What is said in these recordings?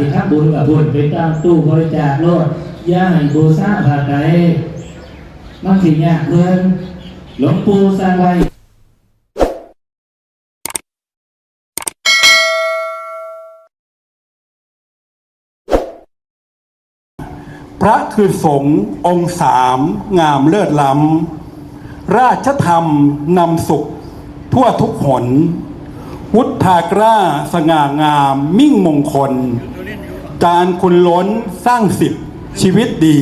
สิทำบุญกับบุญไปตั้งตู้บริจาคโลดย่าให้บูชาผ่าไดมันสิยากเกินหลวงปู่สร้างไว้พระคือสงฆ์องค์สามงามเลิศล้ำ ราชธรรมนำสุข ทั่วทุกหน วุฒากล้าสง่างามมิ่งมงคล การคุณล้นสร้างสิบชีวิตดี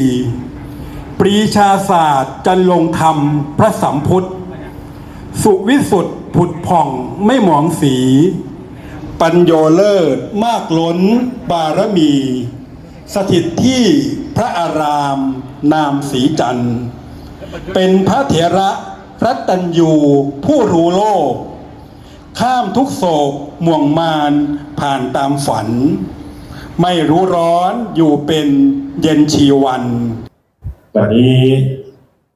ปรีชาศาสตร์จันลงธรรมพระสัมพุทธ สุวิสุทธ์ผุดผ่องไม่หมองสี ปัญโยเลิศมากล้นบารมี สถิตที่พระอารามนามสีจันทร์เป็นพระเถระรัตตัญยูผู้รู้โลก ข้ามทุกโศกม่วงมานผ่านตามฝัน ไม่รู้ร้อนอยู่เป็นเย็นชีวันวันนี้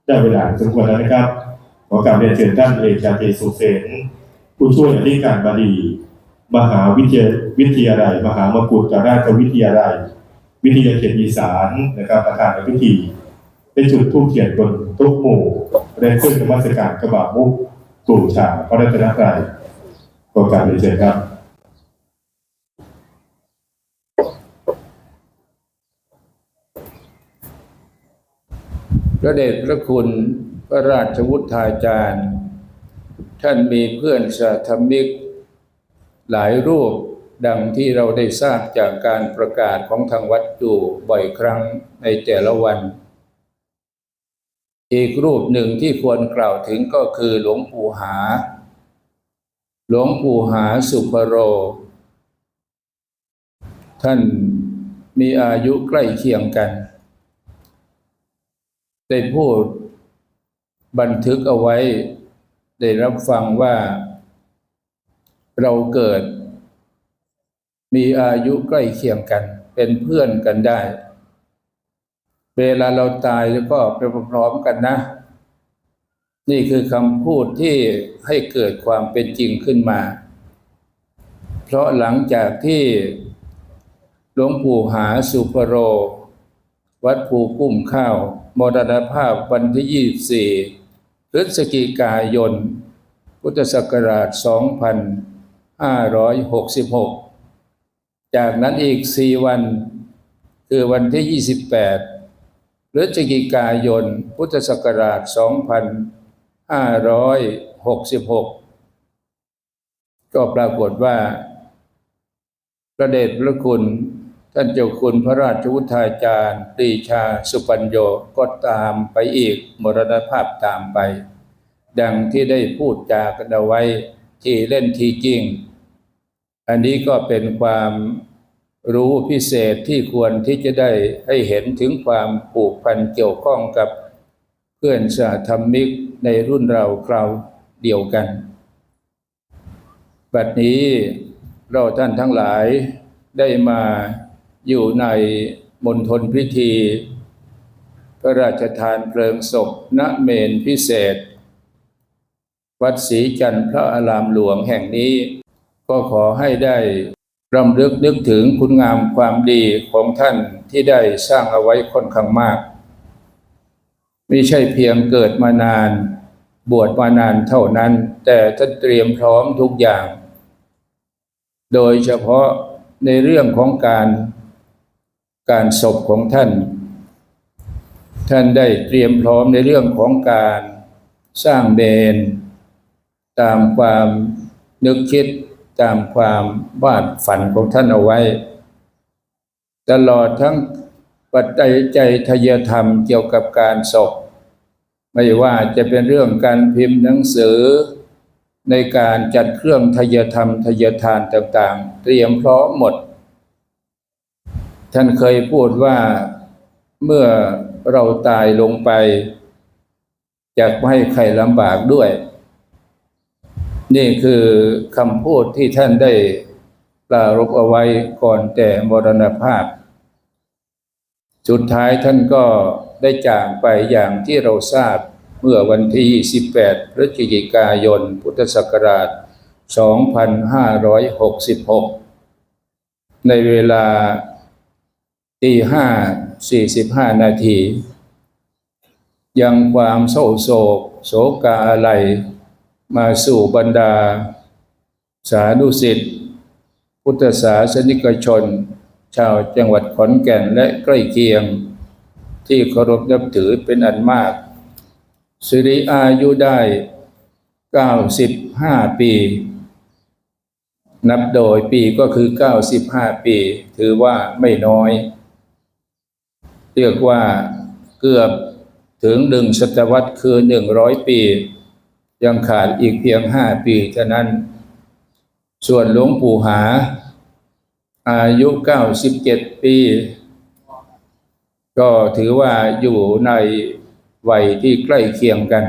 ได้เวลาสมควรแล้วนะครับ ขอกราบเรียนเชิญท่านเอกชาตรีสุเสนผู้ช่วยอธิการบดีมหาวิทยาวิทยาลัย มหามกุฏราชวิทยาลัย วิทยาเขตอีสานนะครับประธานในพิธีได้จุดธูปเทียนบนโต๊ะหมู่ได้ขึ้นนมัสการกระบะมุกปู่ชาพระรัตนตรัยขอกาบเรียนเชิญครับ พระเดชพระคุณพระราชวุฒาจารย์ ท่านมีเพื่อนสาธมิก หลายรูปดังที่เราได้ทราบจากการประกาศของทางวัดอยู่บ่อยครั้งในแต่ละวัน อีกรูปหนึ่งที่ควรกล่าวถึงก็คือหลวงปู่หา หลวงปู่หาสุภโร ท่านมีอายุใกล้เคียงกัน ได้พูดบันทึกเอาไว้ ได้รับฟังว่า เราเกิด มีอายุใกล้เคียงกัน เป็นเพื่อนกันได้ เวลาเราตายแล้วก็ไปพร้อมๆกันนะ นี่คือคำพูดที่ให้เกิดความเป็นจริงขึ้นมา เพราะหลังจากที่หลวงปู่หาสุภโร วัดภูกุ้มข้าว มรณภาพวันที่ 24 พฤศจิกายน พุทธศักราช 2566 จากนั้นอีก 4 วัน คือวันที่ 28 พฤศจิกายน พุทธศักราช 2566 ก็ปรากฏว่าพระเดชพระคุณ ท่านเจ้าคุณพระราชวุฒาจารย์ปรีชาสุปัญโยก็ตามไปอีกมรณภาพตามไป ดังที่ได้พูดจากันเอาไว้ที่เล่นทีจริง อันนี้ก็เป็นความรู้พิเศษที่ควรที่จะได้ให้เห็นถึงความผูกพันเกี่ยวข้องกับเพื่อนสาธรรมิกในรุ่นเราคราวเดียวกัน บัดนี้เราท่านทั้งหลายได้มา อยู่ในมณฑลพิธี พระราชทานเพลิงศพณเมนพิเศษ วัดศรีจันทร์พระอารามหลวงแห่งนี้ ก็ขอให้ได้รำลึกนึกถึงคุณงามความดีของท่านที่ได้สร้างเอาไว้ค่อนข้างมาก ไม่ใช่เพียงเกิดมานาน บวชมานานเท่านั้น แต่ท่านเตรียมพร้อมทุกอย่าง โดยเฉพาะในเรื่องของการ การศพของท่าน ท่านได้เตรียมพร้อมในเรื่องของการสร้างเบนตามความนึกคิดตามความวาดฝันของท่านเอาไว้ ตลอดทั้งปัจจัยใจทยธรรมเกี่ยวกับการศพ ไม่ว่าจะเป็นเรื่องการพิมพ์หนังสือ ในการจัดเครื่องทยธรรมทยทานต่างๆ เตรียมพร้อมหมด ท่านเคยพูดว่าเมื่อเราตายลงไปจะไม่ให้ใครลำบากด้วย นี่คือคำพูดที่ท่านได้ปรารภเอาไว้ก่อนแต่มรณภาพ สุดท้ายท่านก็ได้จากไปอย่างที่เราทราบเมื่อวันที่28พฤศจิกายน พุทธศักราช 2566 ในเวลา ตีห้าสี่สิบห้านาที ยังความโศกโศก โศกาอะไรมาสู่บรรดา สาธุสิทธิ์พุทธศาสนิกชน ชาวจังหวัดขอนแก่นและใกล้เคียง ที่เคารพนับถือเป็นอันมาก สิริอายุได้ 95 ปี นับโดยปีก็คือ 95 ปี ถือว่าไม่น้อย เรียกว่าเกือบถึงหนึ่งศตวรรษคือ100ปี ยังขาดอีกเพียง5ปีเท่านั้น ส่วนหลวงปู่หา อายุ97ปี ก็ถือว่าอยู่ในวัยที่ใกล้เคียงกัน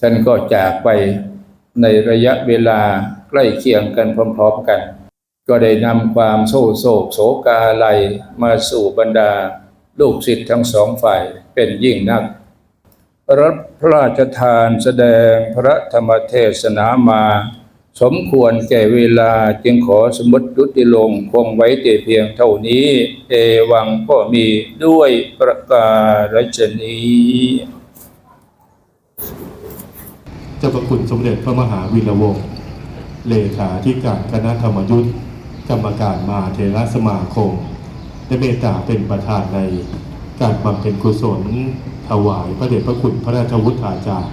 ท่านก็จากไปในระยะเวลาใกล้เคียงกันพร้อมๆกัน ก็ได้นำความโศกโศกโศกาลัยมาสู่บรรดา ลูกศิษย์ทั้งสองฝ่ายเป็นยิ่งนัก รับพระราชทานแสดงพระธรรมเทศนามา สมควรแก่เวลาจึงขอสมมติยุติลงคงไว้แต่เพียงเท่านี้ เอวังก็มีด้วยประการฉนี้เจ้าพระคุณสมเด็จพระมหาวีระวงศ์เลขาธิการคณะธรรมยุทธกรรมการมหาเทรสมาคม ได้เมตตาเป็นประธานในการบำเพ็ญกุศลถวายพระเดชพระคุณพระราชวุฒิอาจารย์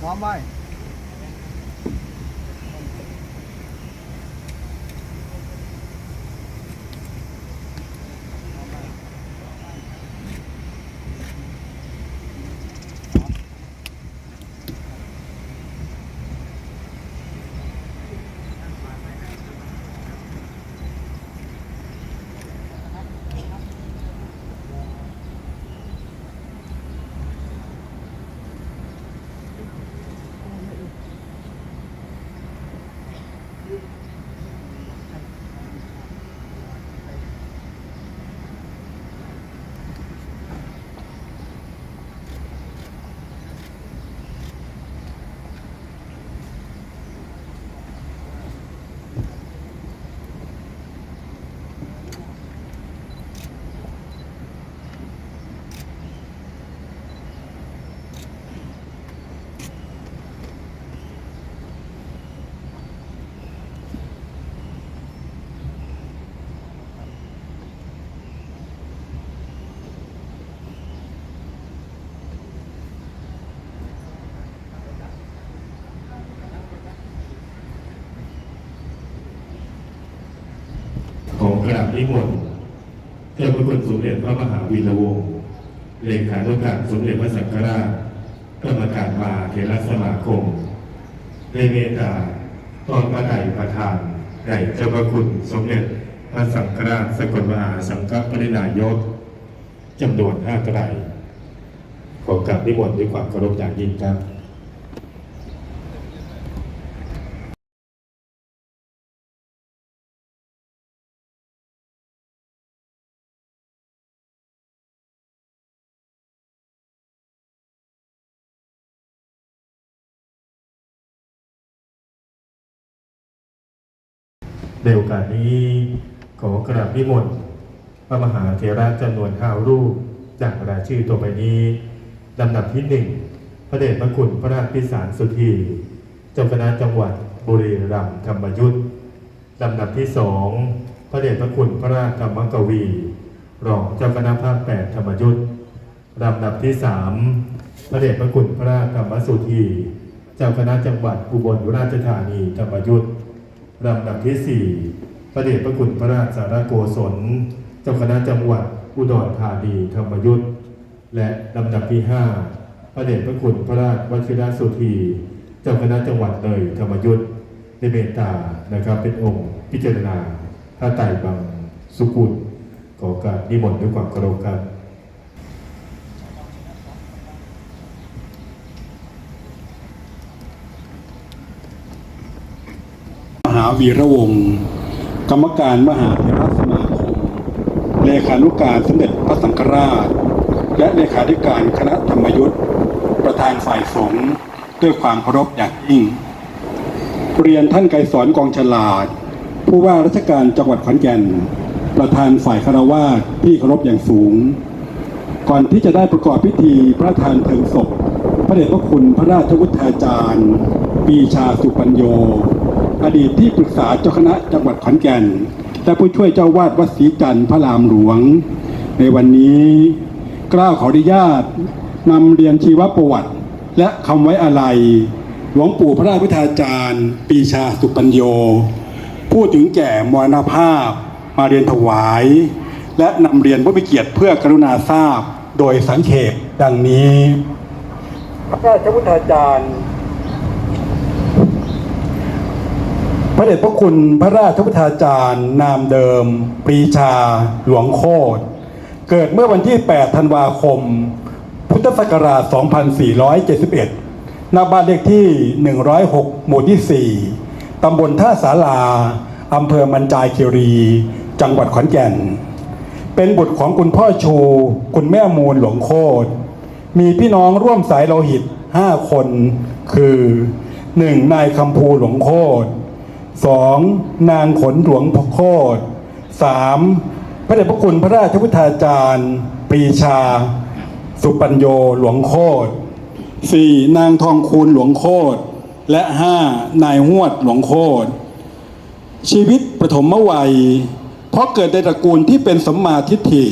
พร้ กราบนิมนต์เจ้าพระคุณสมเด็จพระมหาวีระวงศ์เลขาธิการสมเด็จพระสังฆราชกรรมการมาเถรสมาคมได้เมตตาตอนพระใดประธานใดเจ้าพระคุณสมเด็จพระสังฆราชสกลมหาสังฆปรินายกจำนวนห้าไตรขอกราบนิมนต์ด้วยความเคารพอย่างยิ่งครับ ในโอกาสนี้ขอกราบนิมนต์พระมหาเถระจำนวนห้ารูปจากรายชื่อตัวไปนี้ลำดับที่หนึ่งพระเดชพระคุณพระราชพิสารสุธีเจ้าคณะจังหวัดบุรีรัมย์ธรรมยุทธลำดับที่สองพระเดชพระคุณพระราชธรรมกวี รองเจ้าคณะภาคแปดธรรมยุทธลำดับที่สามพระเดชพระคุณพระราชธรรมสุธี เจ้าคณะจังหวัดอุบลราชธานีธรรมยุทธ์ ลำดับที่สี่พระเดชพระคุณพระราชสารโกศล เจ้าคณะจังหวัดอุดรธานีธรรมยุทธและลำดับที่ห้าพระเดชพระคุณพระราชวชิรสุธี เจ้าคณะจังหวัดเลยธรรมยุทธในเมตตานะครับเป็นองค์พิจารณาพระไตรบังสุกุลขอการนิมนต์ด้วยความเคารพครับาวีระวงศ์กรรมการมหาเถรสมาคมเลขานุการสมเด็จพระสังฆราช และเลขาธิการคณะธรรมยุทธประธานฝ่ายสงฆ์ด้วยความเคารพอย่างยิ่ง เรียนท่านไกรสอนกองฉลาด ผู้ว่าราชการจังหวัดขอนแก่น ประธานฝ่ายคารวาสที่เคารพอย่างสูง ก่อนที่จะได้ประกอบพิธีพระทานเพลิงศพ พระเดชพระคุณพระราชวุฒาจารย์ปรีชาสุปัญโย อดีตที่ปรึกษาเจ้าคณะจังหวัดขอนแก่น และผู้ช่วยเจ้าวาดวัดศรีจันทร์พระรามหลวง ในวันนี้กล้าวขออนุญาตนำเรียนชีวประวัติ และคำไว้อาลัยหลวงปู่พระราชวุฒาจารย์ ปีชาสุปัญโยพูดถึงแก่มรณภาพมาเรียนถวาย และนำเรียนผู้มีเกียรติเพื่อกรุณาทราบ โดยสังเขปดังนี้พระราชวุฒาจารย์ ระเดชพระคุณพระราชวุฒาจารย์ นามเดิม ปรีชา หลวงโคตร เกิดเมื่อวันที่ 8 ธันวาคม พุทธศักราช 2471 ณ บ้านเลขที่ 106 หมู่ที่ 4 ตำบลท่าสาลา อำเภอมันจายคีรี จังหวัดขอนแก่น เป็นบุตรของคุณพ่อชู คุณแม่มูลหลวงโคตร มีพี่น้องร่วมสายโลหิต 5 คน คือ 1. นายคำภูหลวงโคตร 2. นางขนหลวงพโคตร 3. พระเดชพระคุณพระราชวุฒาจารย์ ปรีชา สุปัญโยหลวงโคตร 4. นางทองคูณหลวงโคตร และ 5. นายหวดหลวงโคตร ชีวิตปฐมวัย เพราะเกิดในตระกูลที่เป็นสัมมาทิฏฐิ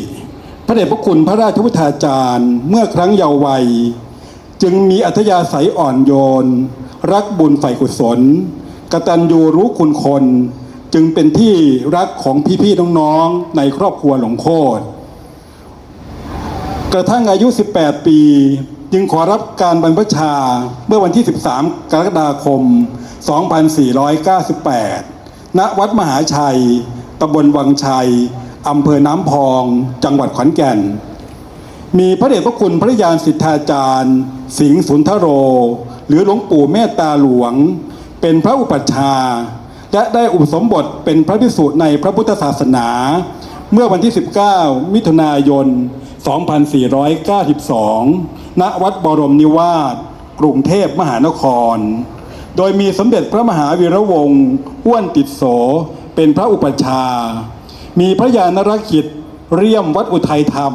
พระเดชพระคุณพระราชวุฒาจารย์เมื่อครั้งเยาว์วัย จึงมีอัธยาศัยอ่อนโยน รักบุญใฝ่กุศล กตัญญูรู้คุณคน จึงเป็นที่รักของพี่ๆน้องๆในครอบครัวหลวงโคตรกระทั่งอายุ 18 ปี จึงขอรับการบรรพชาเมื่อวันที่ 13 กรกฎาคม 2498 ณ วัดมหาชัย ตำบลวังชัย อำเภอน้ำพอง จังหวัดขอนแก่น มีพระเดชพระคุณพระยานสิทธาจารย์ สิงห์สุนทโร หรือหลวงปู่เมตตาหลวง เป็นพระอุปัชฌาย์และได้อุปสมบทเป็นพระภิกษุในพระพุทธศาสนา เมื่อวันที่ 19 มิถุนายน 2492 ณ วัดบรมนิวาสกรุงเทพมหานคร โดยมีสมเด็จพระมหาวีระวงศ์อ้วนติดโส เป็นพระอุปัชฌาย์มีพระยานรกิจเรียมวัดอุทัยธรรม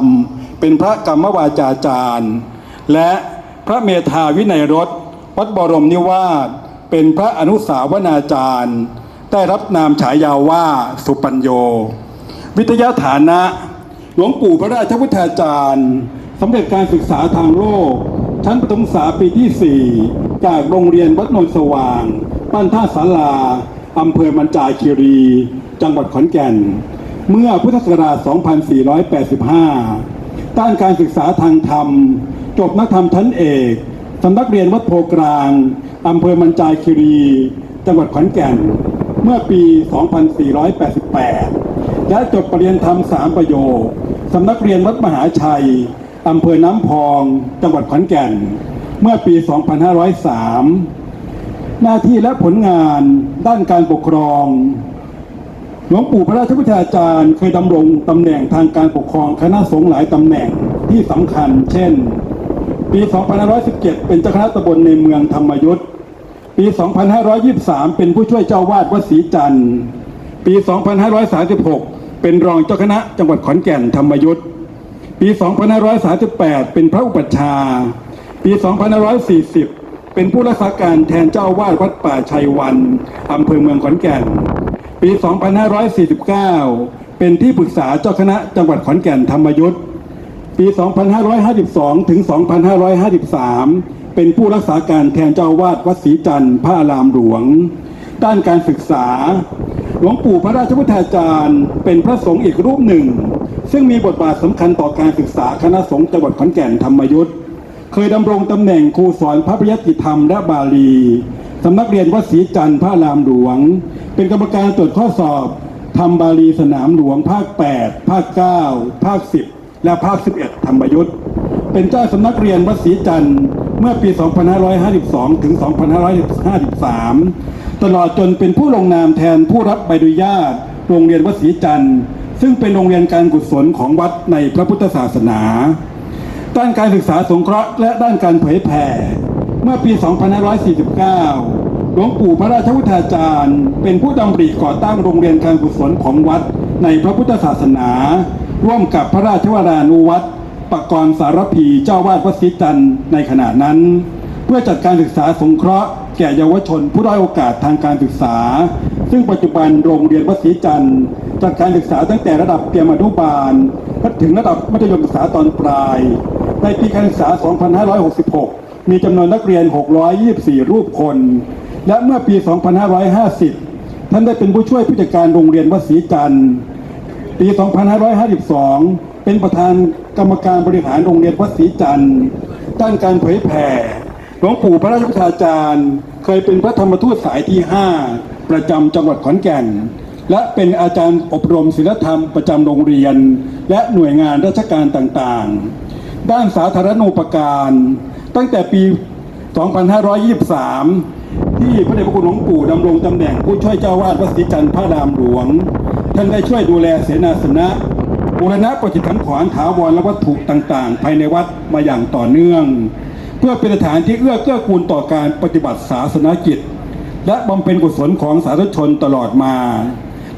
เป็นพระกรรมวาจาจารย์ และพระเมธาวินัยรสวัดบรมนิวาส เป็นพระอนุสาวนาจารย์ ได้รับนามฉายาว่าสุปัญโย วิทยาฐานะ หลวงปู่พระราชวุฒาจารย์สำเร็จการศึกษาทางโลก ชั้นประถมศึกษาปีที่ 4 จากโรงเรียนวัดนนสว่างบ้านท่าสาราอำเภอมันจาคีรี จังหวัดขอนแก่น เมื่อพุทธศักราช 2485ด้านการศึกษาทางธรรม จบนักธรรมชั้นเอก สำนักเรียนวัดโพกลางอำเภอมันจายคีรี จังหวัดขอนแก่น เมื่อปี 2488 และจบปรริญญาธรรมสามประโยคสำนักเรียนวัดมหาชัยอำเภอน้ำพอง จังหวัดขอนแก่น เมื่อปี 2503 หน้าที่และผลงานด้านการปกครองหลวงปู่พระราชวิทยาจารย์เคยดำรงตำแหน่งทางการปกครองคณะสงฆ์หลายตำแหน่งที่สำคัญ เช่น ปี 2517 เป็นเจ้าคณะตำบลในเมืองธรรมยุทธ์ปี 2523 เป็นผู้ช่วยเจ้าวาดวัดศรีจันทร์ ปี 2536 เป็นรองเจ้าคณะจังหวัดขอนแก่นธรรมยุทธ์ ปี 2538 เป็นพระอุปัชฌาย์ ปี 2540 เป็นผู้รักษาการแทนเจ้าวาดวัดป่าชัยวันอำเภอเมืองขอนแก่น ปี 2549 เป็นที่ปรึกษาเจ้าคณะจังหวัดขอนแก่นธรรมยุทธ์ ปี 2552 ถึง 2553 เป็นผู้รักษาการแทนเจ้าวาดวัดศรีจันทร์พระอารามหลวง ด้านการศึกษา หลวงปู่พระราชพุทธาจารย์เป็นพระสงฆ์อีกรูปหนึ่ง ซึ่งมีบทบาทสำคัญต่อการศึกษาคณะสงฆ์จังหวัดขอนแก่นธรรมยุทธ์เคยดำรงตำแหน่งครูสอนพระปริยัติธรรมและบาลีสำนักเรียนวัดศรีจันทร์พระรามหลวง เป็นกรรมการตรวจข้อสอบทำบาลีสนามหลวงภาค 8 ภาค 9 ภาค 10 และภาค 11 ธรรมยุทธ์เป็นเจ้าสำนักเรียนวัดศรีจันทร์เมื่อปี 2552 ถึง 2553 ตลอดจนเป็นผู้ลงนามแทนผู้รับใบอนุญาตโรงเรียนวัดศรีจันทร์ซึ่งเป็นโรงเรียนการกุศลของวัดในพระพุทธศาสนา ด้านการศึกษาสงเคราะห์และด้านการเผยแผ่ เมื่อปี 2549 หลวงปู่พระราชวุฒาจารย์ เป็นผู้ดำริก่อตั้งโรงเรียนการกุศลของวัดในพระพุทธศาสนา ร่วมกับพระราชวรานุวัตรปกรณ์สารพีเจ้าวาดวัดศรีจันทร์ในขณะนั้น เพื่อจัดการศึกษาสงเคราะห์แก่เยาวชนผู้ด้อยโอกาสทางการศึกษา ซึ่งปัจจุบันโรงเรียนวัดศรีจันทร์จัดการศึกษาตั้งแต่ระดับเตรียมอนุบาลถึงระดับมัธยมศึกษาตอนปลาย ในปีการศึกษา 2566 มีจำนวนนักเรียน 624 รูปคน และเมื่อปี 2550 ท่านได้เป็นผู้ช่วยผู้จัดการโรงเรียนวัดศรีจันทร์ ปี 2552 เป็นประธานกรรมการบริหารโรงเรียนวัดศรีจันทร์ด้านการเผยแผ่หลวงปู่พระราชพุทธาจารย์ เคยเป็นพระธรรมทูตสายที่ 5 ประจำจังหวัดขอนแก่น และเป็นอาจารย์อบรมศิลธรรมประจำโรงเรียน และหน่วยงานราชการต่างๆ ด้านสาธารณูปการ ตั้งแต่ปี 2523 ที่พระเดชพระคุณหลวงปู่ดำรงตำแหน่งผู้ช่วยเจ้าวาดวัดศรีจันทร์พระรามหลวง ท่านได้ช่วยดูแลเสนาสนะบูรณะปฏิสังขรณ์ถาวรและวัตถุต่าง ๆ ภายในวัดมาอย่างต่อเนื่อง เพื่อเป็นสถานที่เอื้อเกื้อกูลต่อการปฏิบัติศาสนกิจ และบำเพ็ญกุศลของสาธุชนตลอดมา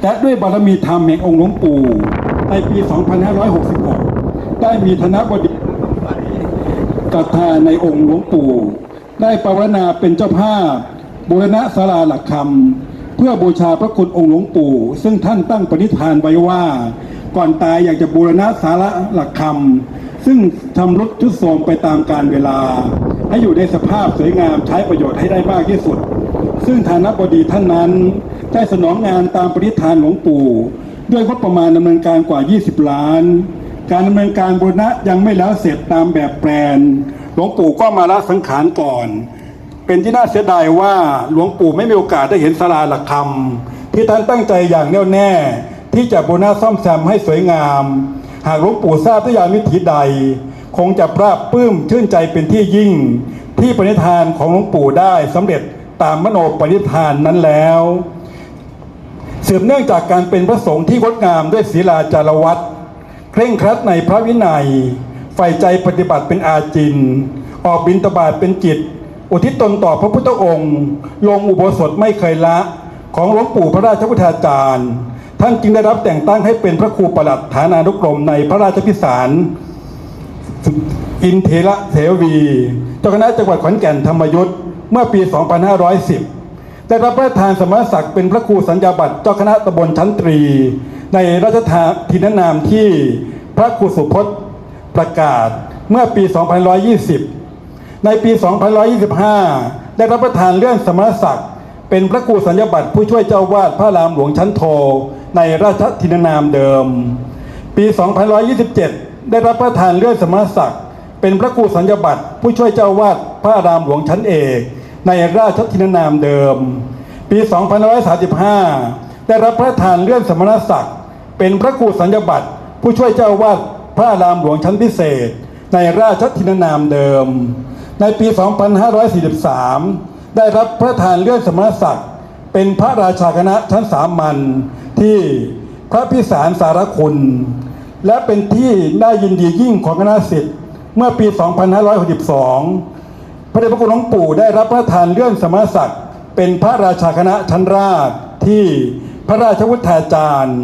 และด้วยบารมีธรรมแห่งองค์หลวงปู่ในปี 2566 ได้มีธนบดีศรัทธาในองค์หลวงปู่ ได้ปรารถนาเป็นเจ้าภาพบูรณะศาลาหลักคำ เพื่อบูชาพระคุณองค์หลวงปู่ ซึ่งท่านตั้งปณิธานไว้ว่า ก่อนตายอยากจะบูรณะศาลาหลักคำซึ่งทำรุดทุดโทรมไปตามกาลเวลา ให้อยู่ในสภาพสวยงามใช้ประโยชน์ให้ได้มากที่สุด ซึ่งฐานะบดีท่านนั้น ได้สนองงานตามปณิธานหลวงปู่ ด้วยงบประมาณดำเนินการกว่า 20 ล้าน การดำเนินการบูรณะยังไม่แล้วเสร็จตามแบบแปลนหลวงปู่ก็มาละสังขารก่อน เป็นที่น่าเสียดายว่าหลวงปู่ไม่มีโอกาสได้เห็นศาลาหลักธรรมที่ท่านตั้งใจอย่างแน่วแน่ ที่จะบูรณะซ่อมแซมให้สวยงาม หากหลวงปู่ทราบทุกอย่างวิถีใด คงจะปราบปลื้มชื่นใจเป็นที่ยิ่ง ที่ปณิธานของหลวงปู่ได้สำเร็จตามมโนปณิธานนั้นแล้วสืบเนื่องจากการเป็นพระสงฆ์ที่งดงามด้วยศีลาจารวัตรเคร่งครัดในพระวินัยใฝ่ใจปฏิบัติเป็นอาจิน ออกบิณฑบาตเป็นจิต อุทิศตนต่อพระพุทธองค์ ลงอุโบสถไม่เคยละของหลวงปู่พระราชพุทธาจารย์ ท่านจึงได้รับแต่งตั้งให้เป็นพระครูประหลัดฐานานุกรมในพระราชพิสาร อินเทระเสวีเจ้าคณะจังหวัดขอนแก่นธรรมยุทธ์เมื่อปี 2510 ได้รับพระราชทานสมณศักดิ์เป็นพระครูสัญญาบัตรเจ้าคณะตำบลชั้นตรี ในราชทานทินนามที่พระครูสุพจน์ประกาศเมื่อปี2520 ในปี 2525 ได้รับประทานเลื่อนสมณศักดิ์เป็นพระครูสัญญบัตรผู้ช่วยเจ้าวาดพระรามหลวงชั้นโท ในราชทินนามเดิม ปี 2527 ได้รับประทานเลื่อนสมณศักดิ์เป็นพระครูสัญญบัตรผู้ช่วยเจ้าวาดพระรามหลวงชั้นเอก ในราชทินนามเดิม ปี 2535 ได้รับพระทานเลื่อนสมณศักดิ์เป็นพระครูสัญญบัตรผู้ช่วยเจ้าวาดพระรามหลวงชั้นพิเศษ ในราชทินนามเดิม ในปี 2543 ได้รับพระทานเลื่อนสมณศักดิ์เป็นพระราชาคณะชั้นสามัญที่พระพิสารสารคุณ และเป็นที่น่ายินดียิ่งของคณะสิทธิ์เมื่อปี 2562 พระเดชพระคุณหลวงปู่ได้รับพระทานเลื่อนสมณศักดิ์เป็นพระราชาคณะชั้นราชที่พระราชวุฒาจารย์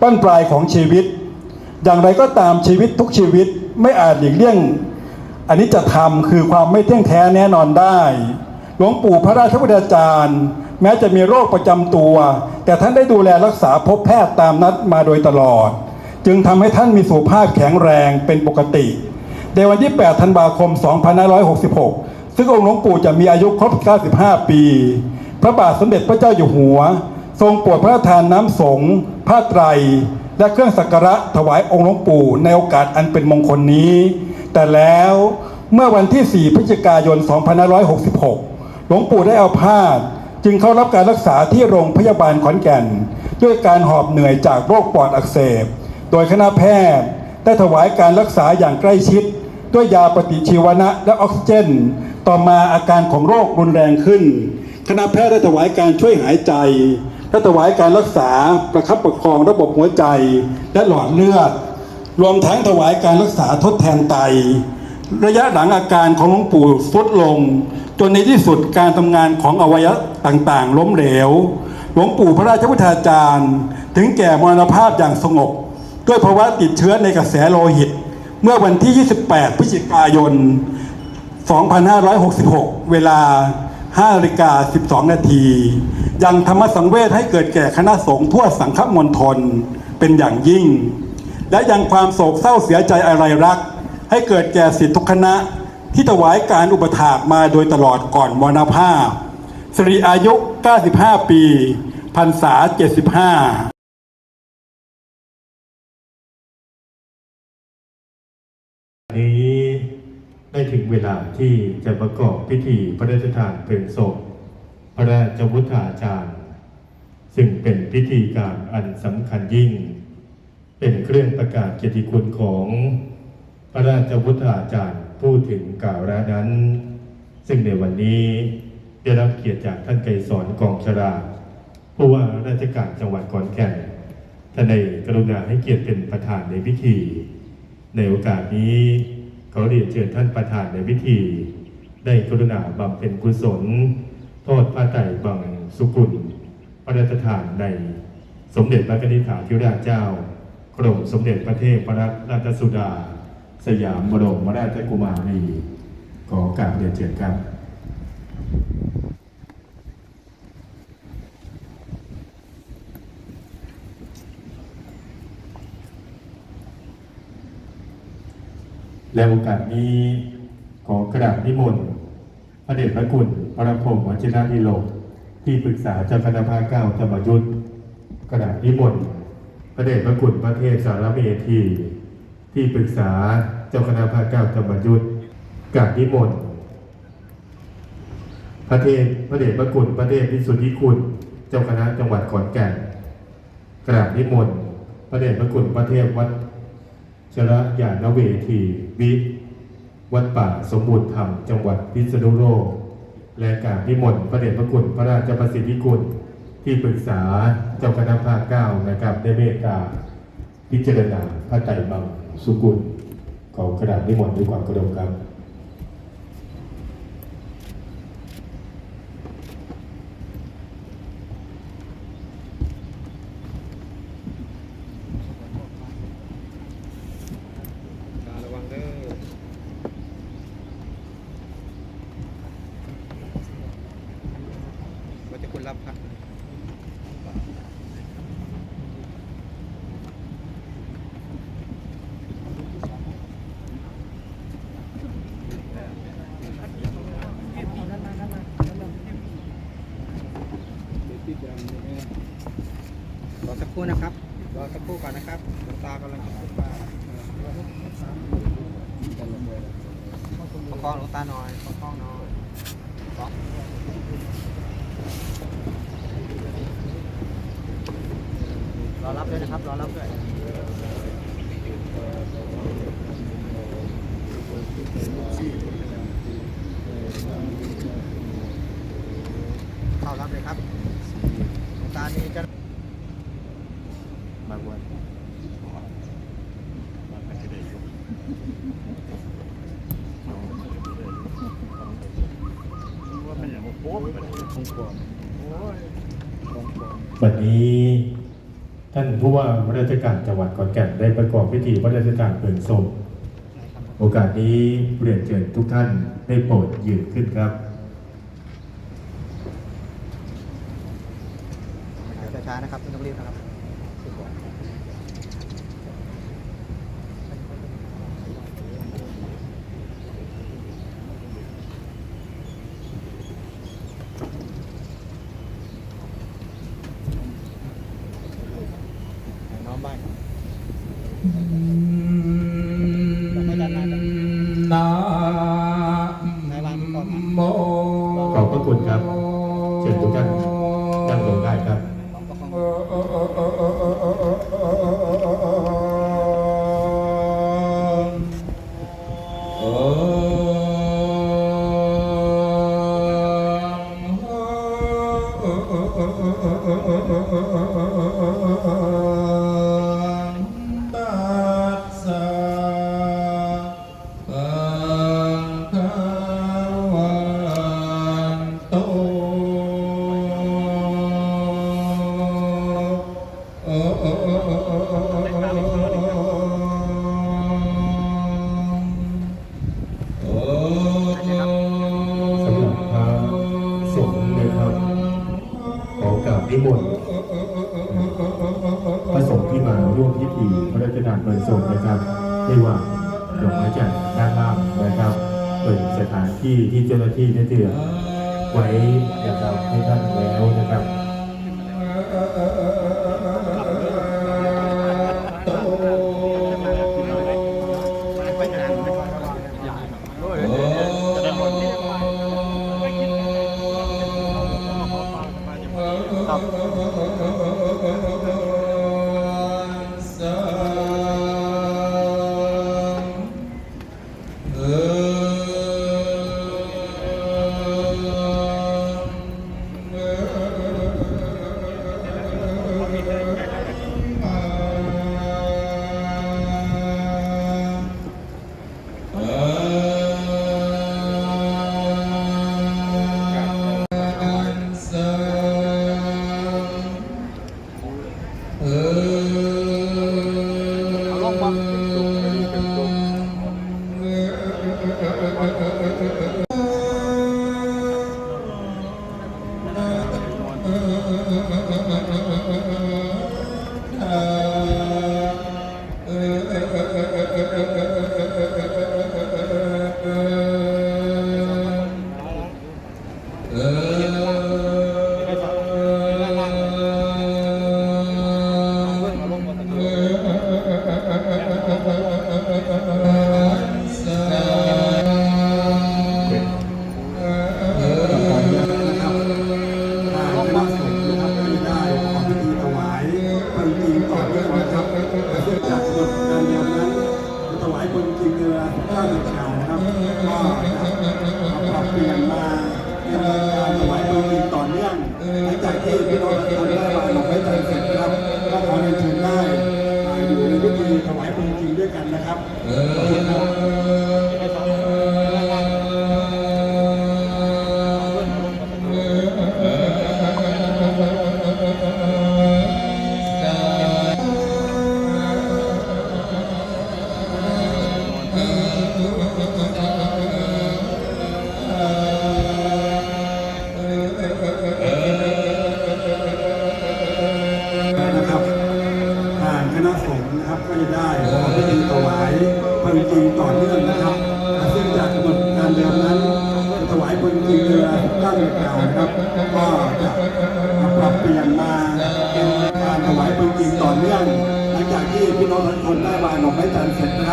บั้นปลายของชีวิต อย่างไรก็ตามชีวิตทุกชีวิตไม่อาจหลีกเลี่ยง อันนี้จะทำคือความไม่เที่ยงแท้แน่นอนได้ หลวงปู่พระราชวุฒาจารย์ แม้จะมีโรคประจำตัว แต่ท่านได้ดูแลรักษาพบแพทย์ตามนัดมาโดยตลอด จึงทำให้ท่านมีสุขภาพแข็งแรงเป็นปกติในวันที่ 8 ธันวาคม 2566 ซึ่งองค์หลวงปู่จะมีอายุครบ 95 ปี พระบาทสมเด็จพระเจ้าอยู่หัว ทรงโปรดพระราชทานน้ำสงฆ์ผ้าไตร และเครื่องสักการะถวายองค์หลวงปู่ในโอกาสอันเป็นมงคลนี้ แต่แล้วเมื่อวันที่ 4 พฤศจิกายน 2566 หลวงปู่ได้เอาพาดจึงเข้ารับการรักษาที่โรงพยาบาลขอนแก่น ด้วยการหอบเหนื่อยจากโรคปอดอักเสบ โดยคณะแพทย์ได้ถวายการรักษาอย่างใกล้ชิด ด้วยยาปฏิชีวนะและออกซิเจน ต่อมาอาการของโรครุนแรงขึ้น คณะแพทย์ได้ถวายการช่วยหายใจและถวายการรักษาประคับประคองระบบหัวใจและหลอดเลือด รวมทั้งถวายการรักษาทดแทนไต ระยะหลังอาการของหลวงปู่ทรุดลง จนในที่สุดการทำงานของอวัยวะต่างๆ ล้มเหลว หลวงปู่พระราชพุทธาจารย์ ถึงแก่มรณภาพอย่างสงบ ด้วยภาวะติดเชื้อในกระแสโลหิต เมื่อวันที่ 28 พฤศจิกายน 2566 เวลา5นาฬิกา 12 นาที ยังธรรมสังเวชให้เกิดแก่คณะสงฆ์ทั่วสังฆมณฑลเป็นอย่างยิ่ง และยังความโศกเศร้าเสียใจอะไรรัก ให้เกิดแก่สิทธิทุกคณะ ที่ถวายการอุปถากมาโดยตลอดก่อนมรณภาพสิริอายุ 95 ปีพรรษา 75นี้ได้ถึงเวลาที่จะประกอบพิธีพระราชทานเพลิงศพพระราชวุฒาจารย์ ซึ่งเป็นพิธีการอันสำคัญยิ่ง เป็นเครื่องประกาศเกียรติคุณของพระราชวุฒาจารย์ผู้ถึงกล่าวแล้วนั้น ซึ่งในวันนี้ได้รับเกียรติจากท่านไกรสอนกองชราผู้ว่าราชการจังหวัดขอนแก่นท่านได้กรุณาให้เกียรติเป็นประธานในพิธี ในโอกาสนี้ขอเรียนเชิญท่านประธานในพิธี ได้กรุณาบำเพ็ญกุศลทอดพระไตรบังสุกุล พระราชทานในสมเด็จพระนิธิถาธิราชเจ้า กรมสมเด็จพระเทพรัตนราชสุดา สยามบรมราชกุมารีขอกราบเรียนเชิญครับและโอกาสนี้ขอกราบนิมนต์พระเดชพระคุณพระพรมวชิระนิโลกที่ปรึกษาเจ้าคณะภาคเก้าธรรมยุทธ์กราบนิมนต์ พระเดชพระคุณพระเทพสารเมธีที่ปรึกษาเจ้าคณะภาคเก้าธรรมยุทธ์กาบนิมนต์พระเทพพระเดชพระคุณพระเทพพิสุทธิคุณ เจ้าคณะจังหวัดขอนแก่นกราบนิมนต์พระเดชพระคุณพระเทพวัดชระยานเวทีวิวัดป่าสมบูรณ์ธรรม จังหวัดพิษณุโลกและการพิมลพระเดชพระคุณพระราชประสิทธิคุณ ที่ปรึกษาเจ้าคณะภาคเก้านะครับได้เมตตาพิจารณาพระไตรบังสุกุลของกระดาษนิมนต์ด้วยความกระดมครับ ระวังเด้อว่าจะคุณรับครับ รอสักครู่นะครับ รอสักครู่ก่อนนะครับหลวงตากำลังจะขึ้นมา ประคองหลวงตาหน่อยประคองหน่อยปรองรอรับด้วยนะครับ รอรับด้วยเข้ารับเลยครับหลวงตานี่จะ มาบวชว่ามันอย่างโป๊ะมันคงกลัวโอ้ยคงกลัววันนี้ท่านผู้ว่าราชการจังหวัดขอนแก่นได้ประกอบพิธีพระราชทานเพลิงศพโอกาสนี้เรียนเชิญทุกท่านได้โปรดยืนขึ้นครับช้าๆนะครับไม่ต้องรีบนะครับ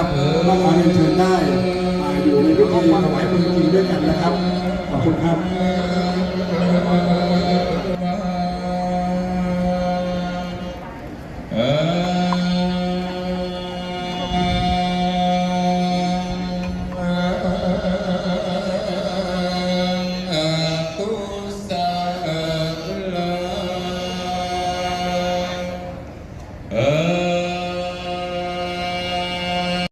จันท